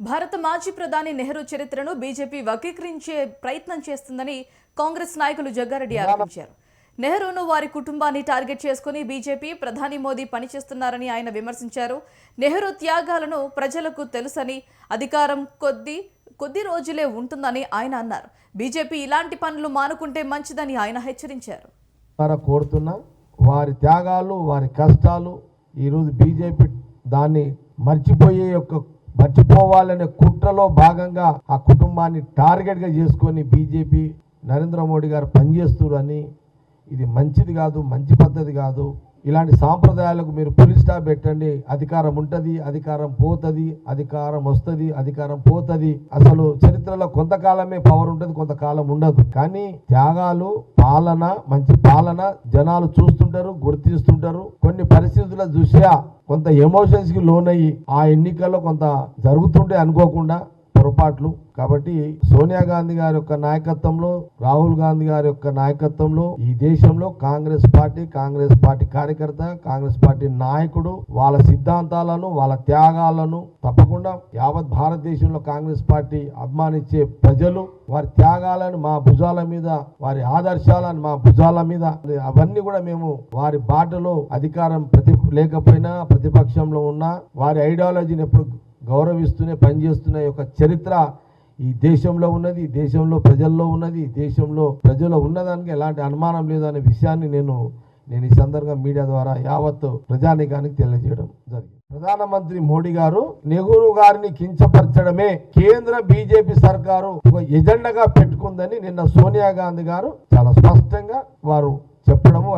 భారత మాజీ ప్రధాని నెహ్రూ చరిత్రను బీజేపీ వక్రీకరించే ప్రయత్నం చేస్తుందని కాంగ్రెస్ నాయకులు జగ్గారెడ్డి ఆరోపించారు. నెహ్రూను వారి కుటుంబాన్ని టార్గెట్ చేసుకుని బీజేపీ ప్రధాని మోదీ పనిచేస్తున్నారని ఆయన విమర్శించారు. నెహ్రూ త్యాగాలను ప్రజలకు తెలుసని అధికారం కొద్ది కొద్ది రోజులే ఉంటుందని ఆయన అన్నారు. బీజేపీ ఇలాంటి పనులు మానుకుంటే మంచిదని ఆయన హెచ్చరించారు. ద్వారా కోరుతున్నాం వారి త్యాగాలు వారి కష్టాలు ఈరోజు బీజేపీ దాన్ని మర్చిపోయే యొక్క మర్చిపోవాలనే కుట్రలో భాగంగా ఆ కుటుంబాన్ని టార్గెట్గా చేసుకొని బీజేపీ నరేంద్ర మోడీ గారు పనిచేస్తురని ఇది మంచిది కాదు మంచి పద్ధతి కాదు. ఇలాంటి సాంప్రదాయాలకు మీరు పులి స్టాప్ పెట్టండి. అధికారం ఉంటుంది అధికారం పోతుంది అధికారం వస్తుంది అధికారం పోతుంది. అసలు చరిత్రలో కొంతకాలమే పవర్ ఉంటుంది కొంతకాలం ఉండదు. కానీ త్యాగాలు పాలన మంచి పాలన జనాలు చూస్తుంటారు గుర్తిస్తుంటారు. కొన్ని పరిస్థితుల దృష్ట్యా కొంత ఎమోషన్స్కి లోనయ్యి ఆ ఎన్నికల్లో కొంత జరుగుతుంటే అనుకోకుండా పొరపాట్లు. కాబట్టి సోనియా గాంధీ గారి యొక్క నాయకత్వంలో రాహుల్ గాంధీ గారి యొక్క నాయకత్వంలో ఈ దేశంలో కాంగ్రెస్ పార్టీ కాంగ్రెస్ పార్టీ కార్యకర్త కాంగ్రెస్ పార్టీ నాయకుడు వాళ్ళ సిద్ధాంతాలను వాళ్ళ త్యాగాలను తప్పకుండా యావత్ భారతదేశంలో కాంగ్రెస్ పార్టీ అభిమానించే ప్రజలు వారి త్యాగాలను మా భుజాల మీద వారి ఆదర్శాలను మా భుజాల మీద అవన్నీ కూడా మేము వారి బాటలో అధికారం ప్రతి లేకపోయినా ప్రతిపక్షంలో ఉన్నా వారి ఐడియాలజీని ఎప్పుడు గౌరవిస్తూనే పనిచేస్తున్న యొక్క చరిత్ర ఈ దేశంలో ఉన్నది దేశంలో ప్రజల్లో ఉన్నది దేశంలో ప్రజల్లో ఉన్నదానికి ఎలాంటి అనుమానం లేదు అనే విషయాన్ని నేను నేను ఈ సందర్భంగా మీడియా ద్వారా యావత్ ప్రజానీకానికి తెలియజేయడం జరిగింది. ప్రధానమంత్రి మోడీ గారు నెహ్రూ గారిని కించపరచడమే కేంద్ర బీజేపీ సర్కారు ఒక ఎజెండాగా పెట్టుకుందని నిన్న సోనియా గాంధీ గారు చాలా స్పష్టంగా వారు చెప్పడము